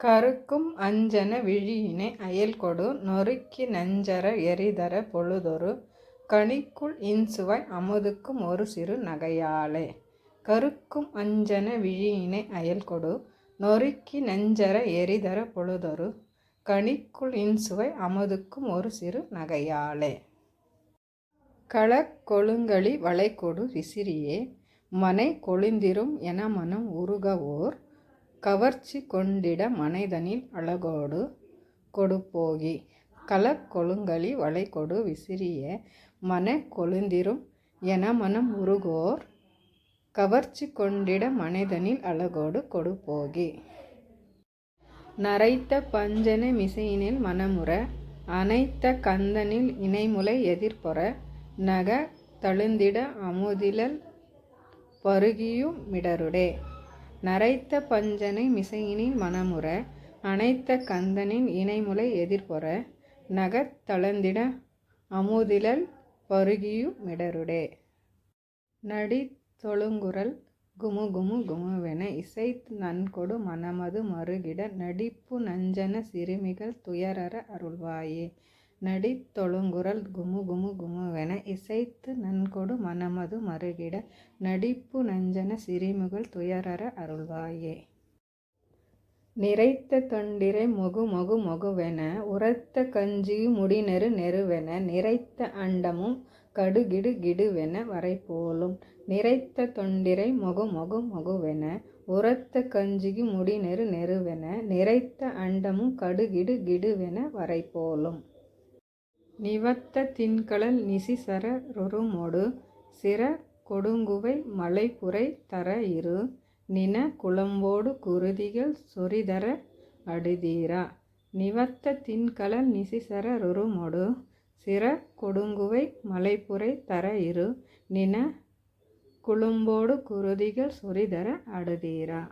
கருக்கும் அஞ்சன விழியினை அயல்கொடு நொறுக்கி நஞ்சர எறிதர பொழுதொரு கனிக்குள் இன்சுவை அமுதுக்கும் ஒருசிறு நகையாலே. கருக்கும் அஞ்சன விழியினை அயல்கொடு நொறுக்கி நஞ்சர எரிதர பொழுதொரு கனிக்குள் இன்சுவை அமுதுக்கும் ஒருசிறு நகையாலே. நகையாளே களக்கொழுங்களி வளைகொடு விசிறியே மனை கொழுந்திரும் என மனம் உருகவோர் கவர்ச்சி கொண்டிட மனைதனில் அழகொடு கொடுப்போகி. கலக்கொழுங்கலி வளைகொடு விசிறிய மன கொழுந்திரும் எனமனம் உருகோர் கவர்ச்சி கொண்டிட மனைதனில் அழகொடு கொடுப்போகி. நரைத்த பஞ்சன மிசையினில் மனமுற அனைத்த கந்தனில் இணைமுலை எதிர்பொர நக தழுந்திட அமுதிலல் பருகியும் மிடருடே நரைத்த பஞ்சனை மிசையினின் மனமுற அனைத்த கந்தனின் இணைமுலை எதிர்பொர நகத் அமுதிலல் அமுதிலள் பருகியு மிடறுடே. குமு தொழுங்குரல் குமுவென இசை நன்கொடு மனமது மறுகிட நடிப்பு நஞ்சன சிறுமிகள் துயரற அருள்வாயே. நடித்தொழுங்குரல் குமு குமு குமுவென இசைத்து நன்கொடு மனமது மறுகிட நடிப்பு நஞ்சன சிறுமிகள் துயரற அருள்வாயே. நிறைத்த தொண்டிரை மொகுமொகு மொகுவென உரத்த கஞ்சியு முடிநெரு நெருவென நிறைத்த அண்டமும் கடுகிடு கிடுவென வரைபோலும். நிறைத்த தொண்டிரை மொகுமொகு மொகுவென உரத்த கஞ்சியு முடிநெரு நெருவென நிறைத்த அண்டமும் கடுகிடு கிடுவென வரைபோலும். நிவத்த திண்கழல் நிசிசர ரொருமொடு சிற கொடுங்குவை மலைப்புறை தர இரு நின குளம்போடு குருதிகள் சொரிதர அடுதீரா. நிவத்த திண்கழல் நிசிசர ரொருமொடு சிற கொடுங்குவை மலைப்புறை தர இரு நின குளம்போடு குருதிகள் சொரிதர அடுதீரா.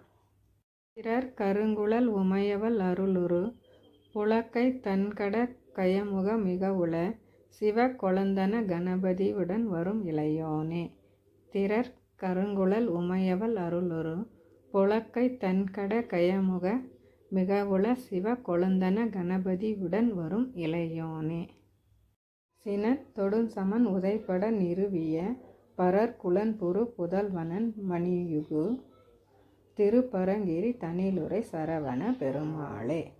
சிறர் கருங்குழல் உமையவள் அருளுரு புழக்கைத் தன்கட கயமுக மிகவுள சிவ கொழுந்தன கணபதியுடன் வரும் இளையோனே. திறற் கருங்குழல் உமையவள் அருளுரு புழக்கைத் தன்கட கயமுக மிகவுள சிவ கொழுந்தன கணபதியுடன் வரும் இளையோனே. சினத் தொடுஞ்சமன் உதைப்பட நிறுவிய பரர் புதல்வனன் மணியுகு திருப்பரங்கிரி தனிலுரை சரவண பெருமாளே.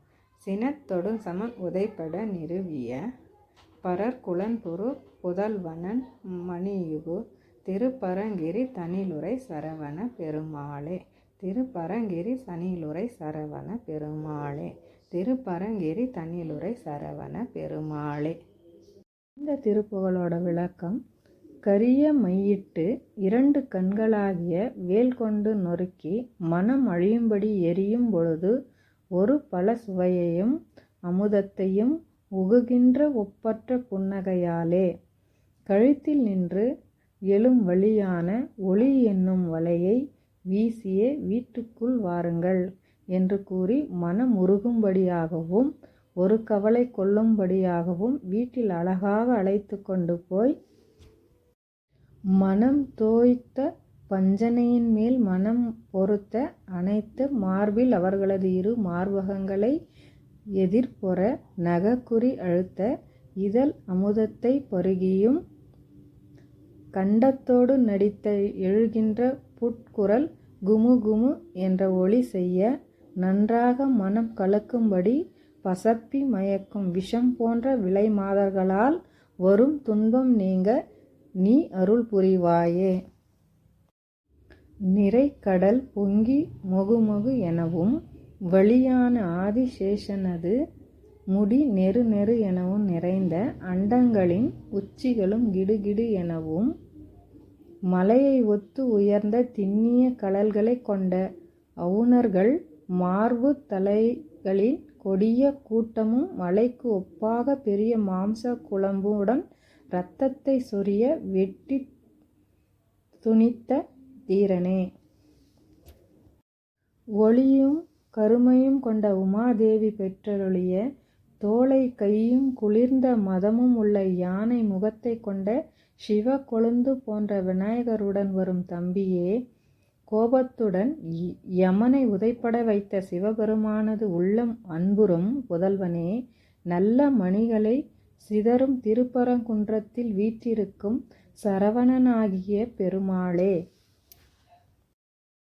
சினத் சமன் உதைப்பட நிறுவிய பரற்குலன்புரு புதல்வனன் மணியுகு திருப்பரங்கிரி தனிலுரை சரவண பெருமாளே. திருப்பரங்கிரி சனிலுரை சரவண பெருமாளே. திருப்பரங்கிரி தனிலுரை சரவண பெருமாளே. இந்த திருப்புகளோட விளக்கம் கரிய மையிட்டு இரண்டு கண்களாகிய வேல்கொண்டு நொறுக்கி மனம் அழியும்படி எரியும் பொழுது ஒரு பல சுவையையும் அமுதத்தையும் உகுகின்ற ஒப்பற்ற புன்னகையாலே. கழுத்தில் நின்று எழும் வழியான ஒளி என்னும் வலையை வீசியே வீட்டுக்குள் வாருங்கள் என்று கூறி மனம் உருகும்படியாகவும் ஒரு கவலை கொள்ளும்படியாகவும் வீட்டில் அழகாக அழைத்து கொண்டு போய் மனம் தோய்த்த பஞ்சணையின் மேல் மணம் பொருத்த அனைத்து மார்பில் அவர்களது இரு மார்பகங்களை எதிர்பொற நகக்குறி அழுத்த இதழ் அமுதத்தைப் பருகியும் கண்டத்தோடு நடித்த எழுகின்ற புட்குரல் குமுகுமு என்ற ஒலி செய்ய நன்றாக மனம் கலக்கும்படி பசப்பி மயக்கும் விஷம் போன்ற விலைமாதர்களால் வரும் துன்பம் நீங்க நீ அருள் புரிவாயே. நிரைக் கடல் பொங்கி மொகுமொகு எனவும் வெளியான ஆதிசேஷனது முடி நெரு நெரு எனவும் நிறைந்த அண்டங்களின் உச்சிகளும் கிடுகிடு எனவும் மலையை ஒத்து உயர்ந்த திண்ணிய கழல்களைக் கொண்ட அவுணர்கள் மார்புத் தலைகளின் கொடிய கூட்டமும் மலைக்கு ஒப்பாகப் பெரிய மாம்சக் குழம்புடன் இரத்தத்தைச் சொரிய வெட்டித் துணித்த தீரனே. ஒளியும் கருமையும் கொண்ட உமாதேவி பெற்றருளிய தோளை கையும் குளிர்ந்த மதமும் உள்ள யானை முகத்தைக் கொண்ட சிவ கொழுந்து போன்ற விநாயகருடன் வரும் தம்பியே. கோபத்துடன் யமனை உதைப்பட வைத்த சிவபெருமானது உள்ளம் அன்புறும் புதல்வனே நல்ல மணிகளை சிதறும் திருப்பரங்குன்றத்தில் வீற்றிருக்கும் சரவணனாகிய பெருமாளே